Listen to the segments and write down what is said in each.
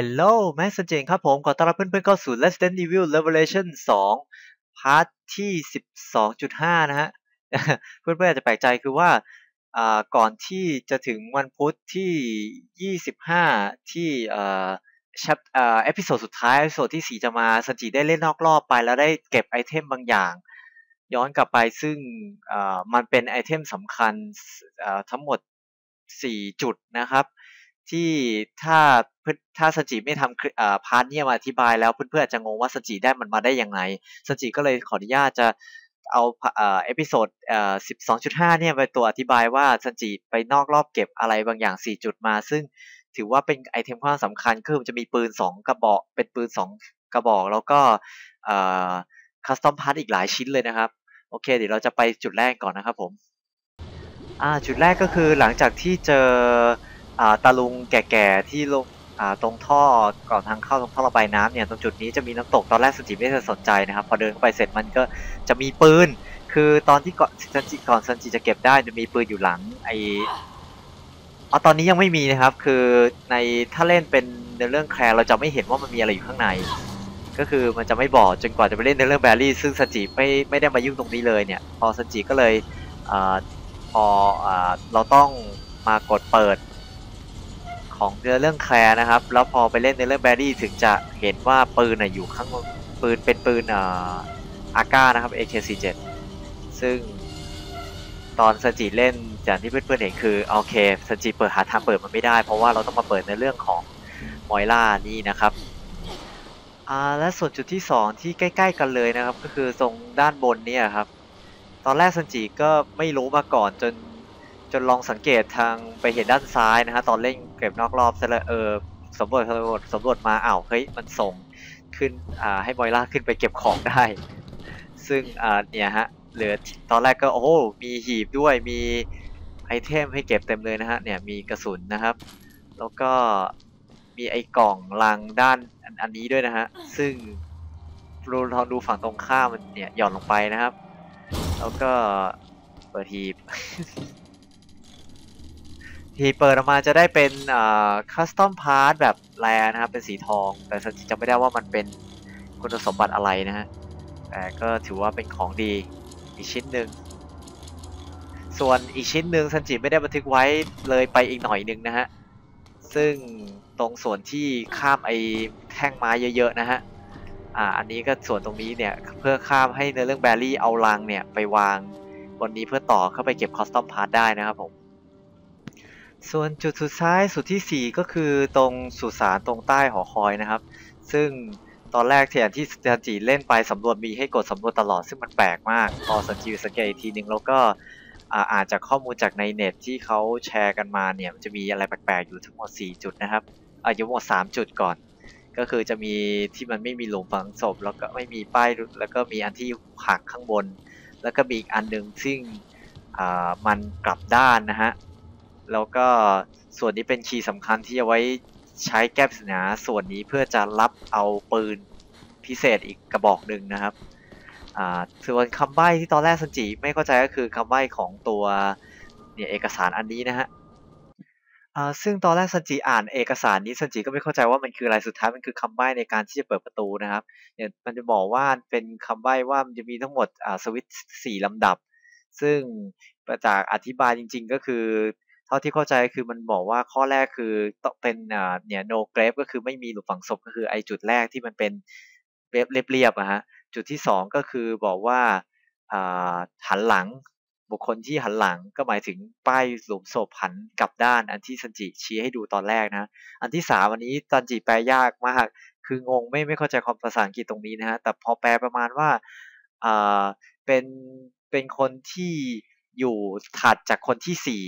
Hello แม็กซ์เจงครับผม ขอต้อนรับเพื่อนๆเข้าสู่ Resident Evil Revelation 2 พาร์ทที่ 12.5 นะฮะ เพื่อนๆอาจจะแปลกใจคือว่า ก่อนที่จะถึงวันพุธที่ 25 ที่เอ่อชัปเอพิโซดสุดท้ายเอพิโซดที่ 4 จะมาสันจิได้เล่นนอกรอบไป แล้วได้เก็บไอเทมบางอย่าง ย้อนกลับไปซึ่งมันเป็นไอเทมสำคัญทั้งหมด 4 จุดนะครับ ที่ถ้าถ้าสจิไม่ทำพาร์ทเนี่ยมาอธิบายแล้วเพื่อนๆจะงงว่าสจิได้มันมาได้ยังไงสจิก็เลยขออนุญาตจะเอาเอพิโซดเอ่อสิบสองจุดห้าเนี่ยไปตัวอธิบายว่าสจิไปนอกรอบเก็บอะไรบางอย่างสี่จุดมา ซึ่งถือว่าเป็นไอเทมค่อนข้างสำคัญคือมันจะมีปืนสองกระบอก เป็นปืนสองกระบอก แล้วก็คัสตอมพาร์ทอีกหลายชิ้นเลยนะครับ โอเค เดี๋ยวเราจะไปจุดแรกก่อนนะครับผมจุดแรกก็คือหลังจากที่เจอ อ่าตาลุงแก่ๆที่ลงอ่าตรงท่อก่อนทางเข้าตรงท่อระบายน้ำเนี่ยตรงจุดนี้จะมีน้ำตกตอนแรกสจิไม่ได้สนใจนะครับ พอเดินเข้าไปเสร็จมันก็จะมีปืน คือตอนที่ก่อนซันจิก่อนซันจิจะเก็บได้จะมีปืนอยู่หลังไอเอาตอนนี้ยังไม่มีนะครับ คือในถ้าเล่นเป็นในเรื่องแคร์เราจะไม่เห็นว่ามันมีอะไรอยู่ข้างใน ก็คือมันจะไม่บอกจนกว่าจะไปเล่นในเรื่องแบรี่ซึ่งซันจิไม่ไม่ได้มายุ่งตรงนี้เลยเนี่ย พอซันจิก็เลยอพออเราต้องมากดเปิด ของเนื้อเรื่องแคร์นะครับ แล้วพอไปเล่นในเรื่องแบรี่ถึงจะเห็นว่าปืนน่ะอยู่ข้างปืนเป็นปืนอาอาก้านะครับ AK47 ซึ่งตอนสจิเล่นอย่างที่เพื่อนๆเห็นคือโอเคสจิเปิดหาทางเปิดมันไม่ได้ เพราะว่าเราต้องมาเปิดในเรื่องของมอยล่านี่นะครับอ่าและส่วนจุดที่สองที่ใกล้ ๆ กันเลยนะครับ ก็คือตรงด้านบนเนี่ยครับ ตอนแรกซันจิก็ไม่รู้มาก่อนจน จนลองสังเกตทางไปเห็นด้านซ้ายนะฮะตอนเล่นเก็บนอกรอบซะแล้วเออสำรวจสำรวจสำรวจมาอ้าวเฮ้ยมันส่งขึ้นอ่าให้มอยล่าขึ้นไปเก็บของได้ ซึ่งอ่าเนี่ยฮะเหลือตอนแรกก็โอ้โหมีหีบด้วยมีไอเทมให้เก็บเต็มเลยนะฮะเนี่ยมีกระสุนนะครับ แล้วก็มีไอกล่องลังด้านอันนี้ด้วยนะฮะซึ่งดูลองดูฝั่งตรงข้ามมันเนี่ยหย่อนลงไปนะครับ แล้วก็เปิดทีบ ทีเปิดออกมาจะได้เป็นคัสตอมพาร์ทแบบแรนะครับ เป็นสีทอง แต่สันจิจำไม่ได้ว่ามันเป็นคุณสมบัติอะไรนะฮะ แต่ก็ถือว่าเป็นของดีอีกชิ้นหนึ่ง ส่วนอีกชิ้นหนึ่งสันจิไม่ได้บันทึกไว้เลยไปอีกหน่อยหนึ่งนะฮะ ซึ่งตรงส่วนที่ข้ามไอ้แท่งไม้เยอะๆนะฮะ อ่า อันนี้ก็ส่วนตรงนี้เนี่ยเพื่อข้ามให้ในเรื่องแบรี่เอาลังเนี่ยไปวางบนนี้เพื่อต่อเข้าไปเก็บคอสตอมพาร์ทได้นะครับผม ส่วนจุดสุดท้ายสุดที่ 4 ก็คือตรงสุสานตรงใต้หอคอยนะครับ ซึ่งตอนแรกเทียนที่ซันจิเล่นไปสำรวจมีให้กดสำรวจตลอดซึ่งมันแปลกมากพอสันจิสังเกตอีกทีนึงแล้วก็อ่าอ่านจากข้อมูลจากในเน็ตที่เขาแชร์กันมาเนี่ยมันจะมีอะไรแปลกๆอยู่ทั้งหมด 4 จุดนะครับอายู่หมด 3 จุดก่อน ก็คือจะมีที่มันไม่มีหลุมฝังศพ แล้วก็ไม่มีป้ายแล้วก็มีอันที่หักข้างบน แล้วก็มีอีกอันหนึ่งซึ่งมันกลับด้านนะฮะ แล้วก็ส่วนนี้เป็นคีย์สำคัญที่จะไว้ใช้แก้ปริศนาส่วนนี้เพื่อจะรับเอาปืนพิเศษอีกกระบอกหนึ่งนะครับส่วนคำใบ้ที่ตอนแรกสันจิไม่เข้าใจก็คือคำใบ้ของตัวเนี่ยเอกสารอันนี้นะฮะซึ่งตอนแรกซันจิอ่านเอกสารนี้ซันจิก็ไม่เข้าใจว่ามันคืออะไรสุดท้ายมันคือคำใบ้ในการที่จะเปิดประตูนะครับเนี่ยมันจะบอกว่าเป็นคำใบ้ว่ามันจะมีทั้งหมดสวิตช์สี่ลำดับ ซึ่งจากอธิบายจริง ๆ ก็คือ เท่าที่เข้าใจคือมันบอกว่าข้อแรกคือต้องเป็นอ่าเนี่ย no grave ก็คือไม่มีหลุมฝังศพก็คือไอจุดแรกที่มันเป็นเรียบเรียบๆอะฮะจุดที่สองก็คือบอกว่าอ่าหันหลังบุคคลที่หันหลังก็หมายถึงป้ายหลุมศพหันกลับด้าน อันที่ซันจิชี้ให้ดูตอนแรกนะอันที่สามอันนี้ซันจิแปลยากมากคืองงไม่ไม่เข้าใจความภาษาอังกฤษตรงนี้นะฮะแต่พอแปลประมาณว่าอ่าเป็นเป็นคนที่อยู่ถัดจากคนที่สี่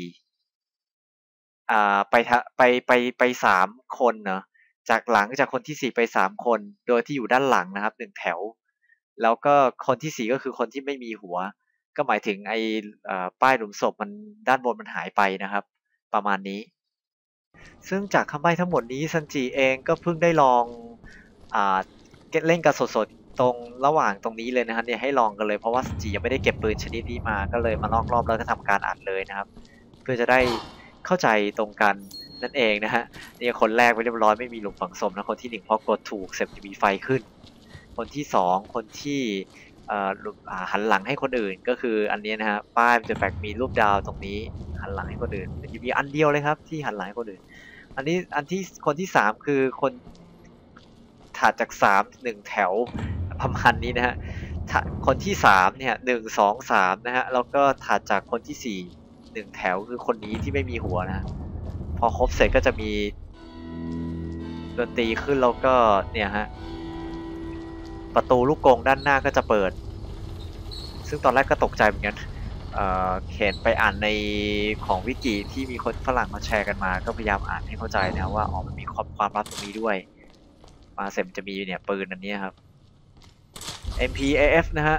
อ่าไปไปไปไปสามคนเนาะจากหลังจากคนที่สี่ไปสามคน โดยที่อยู่ด้านหลังนะครับหนึ่งแถว แล้วก็คนที่สี่ก็คือคนที่ไม่มีหัว ก็หมายถึงไอ้ป้ายหลุมศพมันด้านบนมันหายไปนะครับ ประมาณนี้ ซึ่งจากคำใบ้ทั้งหมดนี้ซันจิเองก็เพิ่งได้ลองอ่าเล่นกันสดๆตรงระหว่างตรงนี้เลยนะครับเนี่ยให้ลองกันเลยเพราะว่าซันจิยังไม่ได้เก็บปืนชนิดนี้มาก็เลยมาลอกรอบแล้วก็ทำการอัดเลยนะครับ เพื่อจะได้ เข้าใจตรงกันนั่นเองนะฮะนี่คนแรกไปเรียบร้อยไม่มีหลุมฝังศพนะคนที่หนึ่งเพราะกดถูกเสร็จจะมีไฟขึ้น คนที่สองคนที่อ่อหลุมอ่าหันหลังให้คนอื่นก็คืออันนี้นะฮะป้ายมันจะแบกมีรูปดาวตรงนี้หันหลังให้คนอื่นจะมีอันเดียวเลยครับ ที่หันหลังให้คนอื่น อันนี้อันที่คนที่สามคือคนถัดจากสามหนึ่งแถวประมาณนี้นะฮะคนที่สามเนี่ยหนึ่งสองสามนะฮะแล้วก็ถัดจากคนที่สี่ นึ่งแถวคือคนนี้ที่ไม่มีหัวนะ พอครบเสร็จก็จะมีดนตรีขึ้นแล้วก็เนี่ยฮะ ประตูลูกกงด้านหน้าก็จะเปิด ซึ่งตอนแรกก็ตกใจเหมือนกันเขียนไปอ่านในของวิกิที่มีคนฝรั่งมาแชร์กันมา ก็พยายามอ่านให้เข้าใจนะว่าอ๋อมันมีความความลับตรงนี้ด้วย มาเสร็จมันจะมีเนี่ยปืนอันนี้ครับ MPAF นะฮะ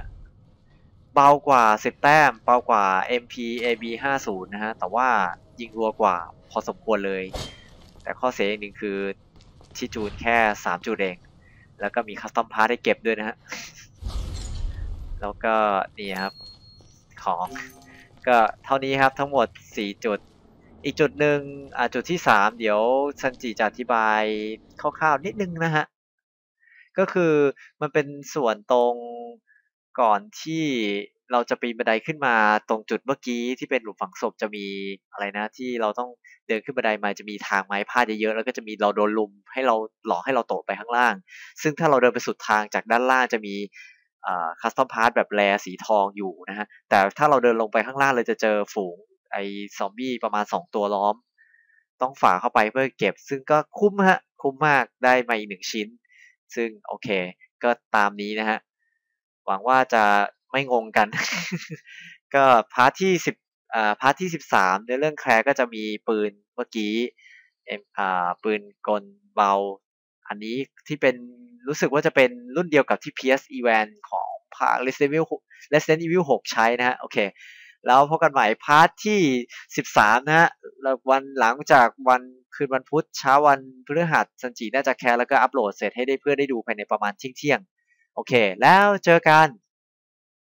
เบากว่า 10 แต้ม เบากว่า MPAB 50นะฮะ แต่ว่ายิงรัวกว่าพอสมควรเลย แต่ข้อเสียอย่างหนึ่งคือที่จูนแค่ 3 จุดเอง แล้วก็มีคัสตอมพาร์ทให้เก็บด้วยนะฮะ แล้วก็นี่ครับ ของก็เท่านี้ครับทั้งหมด 4 จุด อีกจุดหนึ่งอ่าจุดที่ 3 เดี๋ยวซันจิจะอธิบายคร่าวๆนิดนึงนะฮะ ก็คือมันเป็นส่วนตรง ก่อนที่เราจะปีนบันไดขึ้นมาตรงจุดเมื่อกี้ที่เป็นหลุมฝังศพจะมีอะไรนะ ที่เราต้องเดินขึ้นบันไดมาจะมีทางไม้พาดเยอะๆแล้วก็จะมีเราโดนลุมให้เราหลอกให้เราตกไปข้างล่าง ซึ่งถ้าเราเดินไปสุดทางจากด้านล่างจะมีคัสตอมพาร์ทแบบแรสีทองอยู่นะฮะแต่ถ้าเราเดินลงไปข้างล่างเลยจะเจอฝูงไอซอมบี้ประมาณ 2 ตัวล้อม ต้องฝ่าเข้าไปเพื่อเก็บ ซึ่งก็คุ้มฮะคุ้มมากได้มาอีกหนึ่งชิ้น ซึ่งโอเค ก็ตามนี้นะฮะ หวังว่าจะไม่งงกัน ก็พาร์ทที่สิบอ่าพาร์ทที่สิบสามในเรื่องแคร์ก็จะมีปืนเมื่อกี้เอ็มอ่าปืนกลเบา อันนี้ที่เป็นรู้สึกว่าจะเป็นรุ่นเดียวกับที่ PS e v a n ของภาค Resident Evil Resident Evil 6 ใช้นะฮะ โอเค แล้วพบกันใหม่พาร์ทที่ 13 นะฮะวันหลังจากวันคืนวันพุธเช้าวันพฤหัสซันจิน่าจะแคร์แล้วก็อัปโหลดเสร็จให้ได้เพื่อนได้ดูภายในประมาณเที่ยง โอเค แล้วเจอกัน